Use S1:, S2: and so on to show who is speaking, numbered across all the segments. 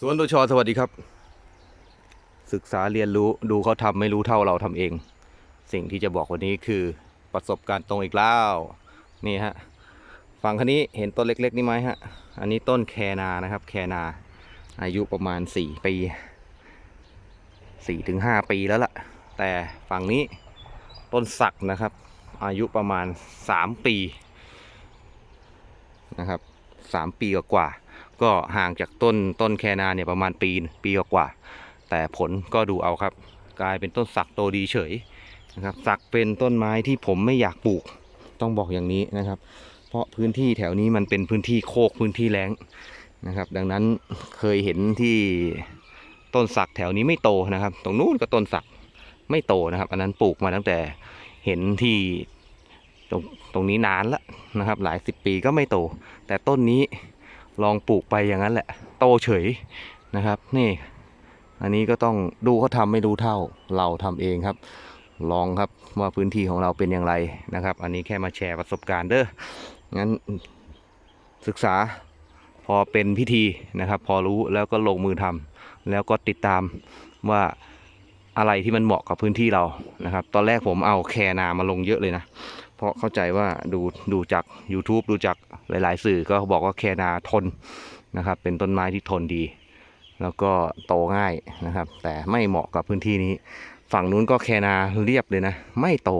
S1: สวนตัวชอสวัสดีครับ ศึกษาเรียนรู้ดูเขาทำไม่รู้เท่าเราทำเอง สิ่งที่จะบอกวันนี้คือประสบการณ์ตรงอีกแล้วนี่ฮะฝั่งคันนี้เห็นต้นเล็ก ๆ นี่ไหมฮะ อันนี้ต้นแคนานะครับ แคนา อายุประมาณ 4 ปี4ถึง5ปีแล้วล่ะ แต่ฝั่งนี้ต้นสักนะครับ อายุประมาณ 3 ปีนะครับ 3 ปีกว่าๆ ก็ห่างจากต้นต้นแคนาเนี่ยประมาณปีปีกว่า แต่ผลก็ดูเอาครับ กลายเป็นต้นสักโตดีเฉยนะครับสักเป็นต้นไม้ที่ผมไม่อยากปลูกต้องบอกอย่างนี้นะครับ เพราะพื้นที่แถวนี้มันเป็นพื้นที่โคกพื้นที่แล้งนะครับ ดังนั้นเคยเห็นที่ต้นสักแถวนี้ไม่โตนะครับ ตรงนู้นก็ต้นสักไม่โตนะครับ อันนั้นปลูกมาตั้งแต่เห็นที่ตรงตรงนี้นานและนะครับ หลายสิบปีก็ไม่โต แต่ต้นนี้ ลองปลูกไปอย่างนั้นแหละ โตเฉยนะครับ นี่ อันนี้ก็ต้องดูเขาทำไม่รู้เท่าเราทำเองครับ ลองครับว่าพื้นที่ของเราเป็นอย่างไรนะครับ อันนี้แค่มาแชร์ประสบการณ์เด้องั้นศึกษาพอเป็นพิธีนะครับ พอรู้แล้วก็ลงมือทำแล้วก็ติดตามว่าอะไรที่มันเหมาะกับพื้นที่เรานะครับ ตอนแรกผมเอาแคนามาลงเยอะเลยนะ เพราะเข้าใจว่าดูดูจาก YouTube ดูจากหลาย ๆ สื่อก็บอกว่าแคนาทนนะครับ เป็นต้นไม้ที่ทนดี แล้วก็โตง่ายนะครับ แต่ไม่เหมาะกับพื้นที่นี้ ฝั่งนู้นก็แคนาเรียบเลยนะ ไม่โต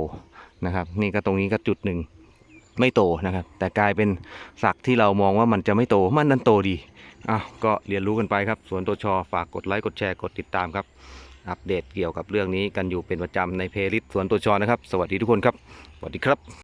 S1: นะครับ นี่ก็ตรงนี้ก็จุดหนึ่งไม่โตนะครับ แต่กลายเป็นสักที่เรามองว่ามันจะไม่โตมันนั้นโตดีอ้าวก็เรียนรู้กันไปครับสวนตัวชอฝากกดไลค์กดแชร์กดติดตามครับ อัปเดตเกี่ยวกับเรื่องนี้กันอยู่เป็นประจำในเพลิสสวนตัวชอนะครับ สวัสดีทุกคนครับ สวัสดีครับ